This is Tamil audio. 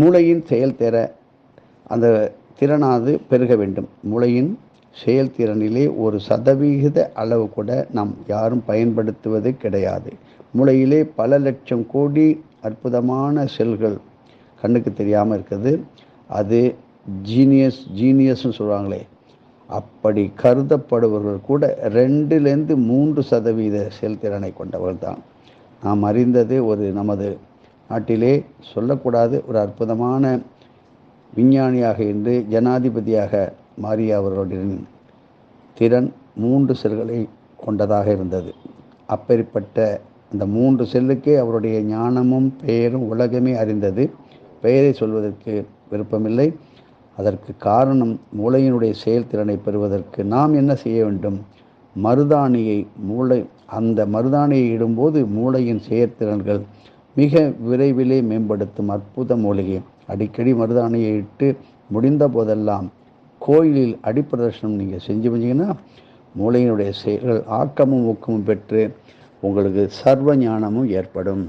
மூளையின் செயல்திற அந்த திறனாது பெருக வேண்டும். மூளையின் செயல்திறனிலே ஒரு சதவிகித அளவு கூட நாம் யாரும் பயன்படுத்துவது கிடையாது. மூளையிலே பல லட்சம் கோடி அற்புதமான செல்கள் கண்ணுக்கு தெரியாமல் இருக்குது. அது ஜீனியஸ் ஜீனியஸ்னு சொல்லுவாங்களே. அப்படி கருதப்படுபவர்கள் கூட ரெண்டுலேருந்து மூன்று சதவீத செயல்திறனை கொண்டவர்கள் தான். நாம் அறிந்தது ஒரு நமது நாட்டிலே சொல்லக்கூடாது ஒரு அற்புதமான விஞ்ஞானியாக இன்று ஜனாதிபதியாக மாறிய அவர்களுடைய திறன் மூன்று செல்களை கொண்டதாக இருந்தது. அப்பேற்பட்ட அந்த மூன்று செல்லுக்கே அவருடைய ஞானமும் பெயரும் உலகமே அறிந்தது. பெயரை சொல்வதற்கு விருப்பமில்லை. அதற்கு காரணம் மூளையினுடைய செயல்திறனை பெறுவதற்கு நாம் என்ன செய்ய வேண்டும்? மருதாணியை மூளை அந்த மருதாணியை இடும்போது மூளையின் செயற்திறன்கள் மிக விரைவிலே மேம்படுத்தும் அற்புத மூலிகை. அடிக்கடி மருதாணியை இட்டு முடிந்த போதெல்லாம் கோயிலில் அடிப்பிரதர்ஷனம் நீங்கள் செஞ்சு வந்தீங்கன்னா மூளையினுடைய செயல்கள் ஆக்கமும் ஊக்கமும் பெற்று உங்களுக்கு சர்வ ஞானமும் ஏற்படும்.